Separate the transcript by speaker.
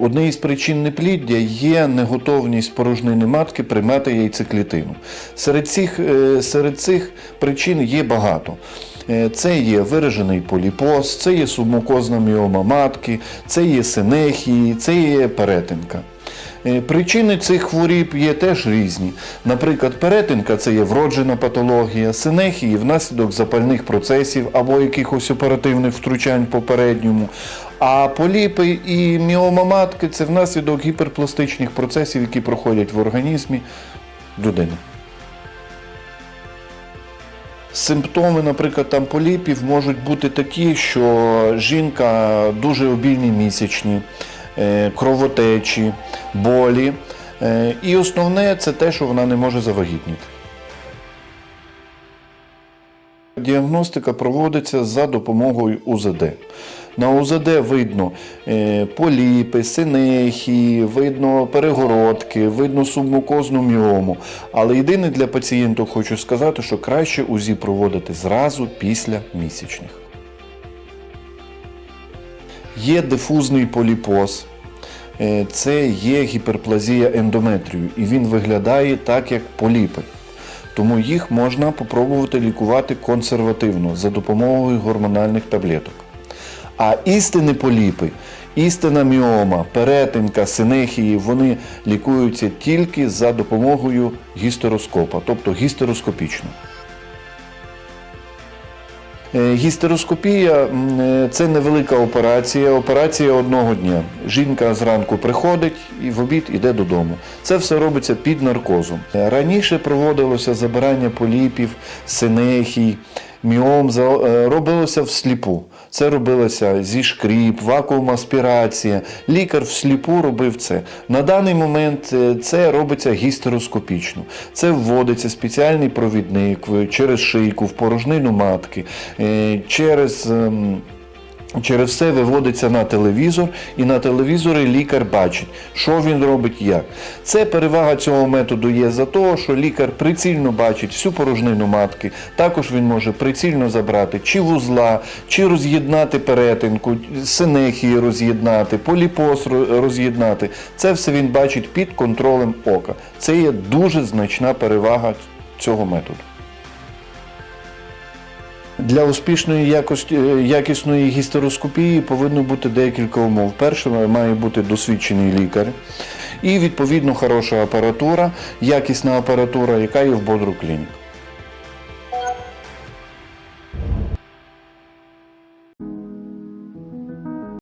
Speaker 1: Однією із причин непліддя є неготовність порожнини матки приймати яйцеклітину. Серед цих, е, серед цих причин є багато. Е, Це є виражений поліпоз, це є субмукозна міома матки, це є синехії, це є перетинка. Е, Причини цих хворіб є теж різні. Наприклад, перетинка це є вроджена патологія, синехії внаслідок запальних процесів або якихось оперативних втручань попередньому. А поліпи і міома матки це внаслідок гіперпластичних процесів, які проходять в організмі людини. Симптоми, наприклад, там поліпів можуть бути такі, що жінка дуже обільні місячні, кровотечі, болі. Е, І основне це те, що вона не може завагітніти. Діагностика проводиться за допомогою УЗД. На УЗД видно е, поліпи, синехії, видно перегородки, видно субмукозну міому. Але єдине для пацієнтів хочу сказати, що краще УЗІ проводити зразу після місячних. Є дифузний поліпоз. Е, Це є гіперплазія ендометрію, і він виглядає так, як поліпи. Тому їх можна попробувати лікувати консервативно за допомогою гормональних таблеток. А істинні поліпи, істинна міома, перетинка, синехії, вони лікуються тільки за допомогою гістероскопа, тобто гістероскопічно. Е, Гістероскопія е, це невелика операція, операція одного дня. Жінка зранку приходить і в обід іде додому. Це все робиться під наркозом. Раніше проводилося забирання поліпів, синехій, міом, е, робилося всліпу. Це робилося зі шкріп, вакуум аспірація. Лікар всліпу робив це. На даний момент е, це робиться гістероскопічно. Це вводиться спеціальний провідник через шийку, в порожнину матки, е, через. Через все виводиться на телевізор, і на телевізорі лікар бачить, що він робить, як. Це перевага цього методу є за те, що лікар прицільно бачить всю порожнину матки. Також він може прицільно забрати чи вузла, чи роз'єднати перетинку, синехії роз'єднати, поліпоз роз'єднати. Це все він бачить під контролем ока. Це є дуже значна перевага цього методу. Для успішної якості, е, якісної гістероскопії повинно бути декілька умов. Перше, має бути досвідчений лікар і, відповідно, хороша апаратура, якісна апаратура, яка є в бодру клінік.